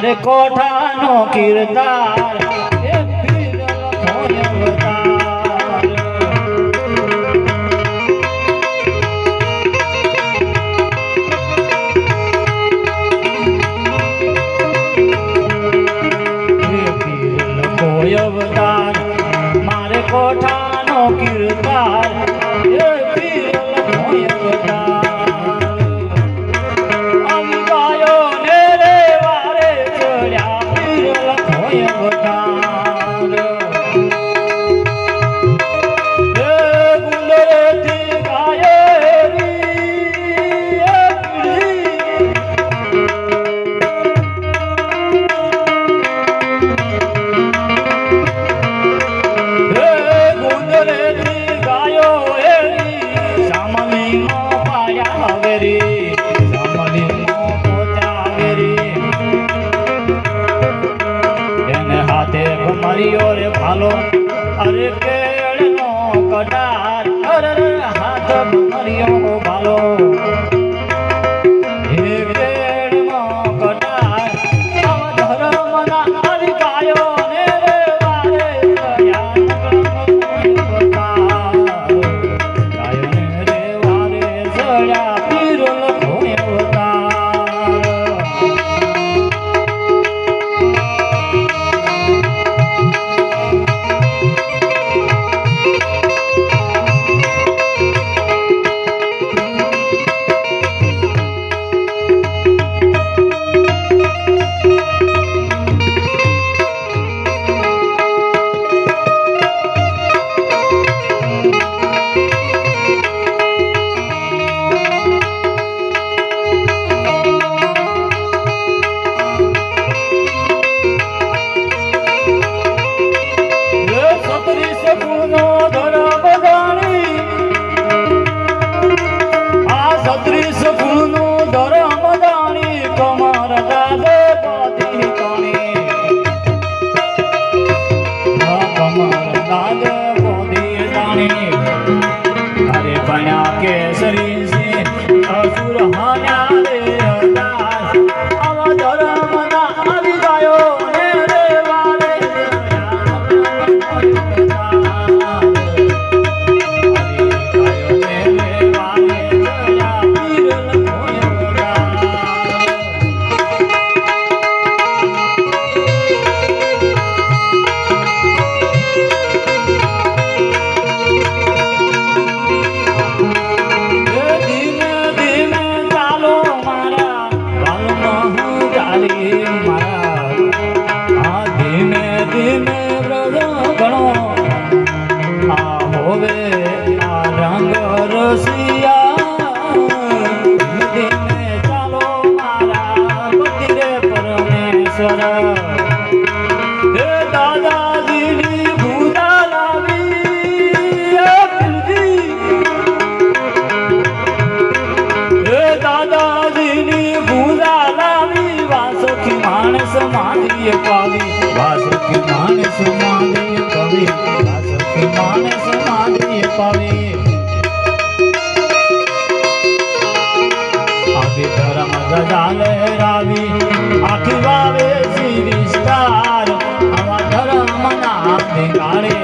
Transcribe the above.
મારે કોઠાનો કિરદાર મારે કોઠાનો કિરદાર. કર્યો રે ભાલો અરે કેળનો કડા સરી છે. અસુર હાલ્યા રે. প্রেমে પછી ધરમ ગજાને રાવી આખી વાવે શ્રી વિસ્તાર આવા ધરમ નામ ગાણી